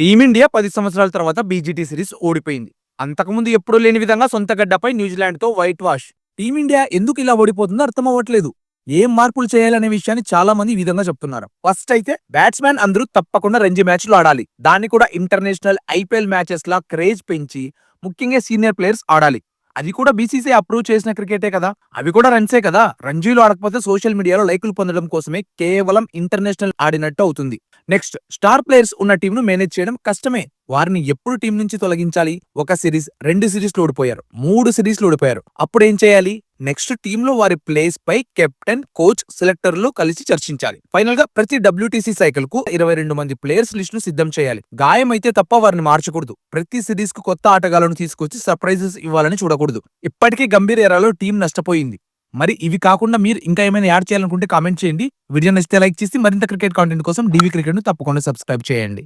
Team India పది సంవత్సరాల తర్వాత బీజీటీ సిరీస్ ఓడిపోయింది. అంతకుముందు ఎప్పుడూ లేని విధంగా సొంత గడ్డపై న్యూజిలాండ్తో వైట్ వాష్. టీమిండియా ఎందుకు ఇలా ఓడిపోతుందో అర్థం అవ్వట్లేదు. ఏం మార్పులు చేయాలనే విషయాన్ని చాలా మంది ఈ విధంగా చెప్తున్నారు. ఫస్ట్ అయితే బ్యాట్స్మెన్ అందరూ తప్పకుండా రంజీ మ్యాచ్లు ఆడాలి. దాన్ని కూడా ఇంటర్నేషనల్ ఐపీఎల్ మ్యాచెస్ లా క్రేజ్ పెంచి ముఖ్యంగా సీనియర్ ప్లేయర్స్ ఆడాలి. అది కూడా బీసీసీ అప్రూవ్ చేసిన క్రికెటే కదా? అవి కూడా రన్సే కదా? రంజీలు ఆడకపోతే సోషల్ మీడియాలో లైకులు పొందడం కోసమే కేవలం ఇంటర్నేషనల్ ఆడినట్టు అవుతుంది. నెక్స్ట్ స్టార్ ప్లేయర్స్ ఉన్న టీంను మేనేజ్ చేయడం కష్టమే. వారిని ఎప్పుడు టీం నుంచి తొలగించాలి? ఒక సిరీస్ రెండు సిరీస్లు ఓడిపోయారు. మూడు సిరీస్లు ఓడిపోయారు. అప్పుడు ఏం చేయాలి? నెక్స్ట్ టీంలో వారి ప్లేస్ పై కెప్టెన్ కోచ్ సెలెక్టర్లు కలిసి చర్చించాలి. ఫైనల్గా ప్రతి డబ్ల్యూటీసీ సైకిల్కు ఇరవై రెండు మంది ప్లేయర్స్ లిస్ట్ను సిద్ధం చేయాలి. గాయమైతే తప్ప వారిని మార్చకూడదు. ప్రతి సిరీస్కు కొత్త ఆటగాళ్ళను తీసుకొచ్చి సర్ప్రైజెస్ ఇవ్వాలని చూడకూడదు. ఇప్పటికీ గంభీర్ ఎరాలో టీం నష్టపోయింది. మరి ఇవి కాకుండా మీరు ఇంకా ఏమైనా యాడ్ చేయాలనుకుంటే కామెంట్ చేయండి. వీడియో నచ్చితే లైక్ చేసి మరింత క్రికెట్ కాంటెంట్ కోసం డీవీ క్రికెట్ను తప్పకుండా సబ్స్క్రైబ్ చేయండి.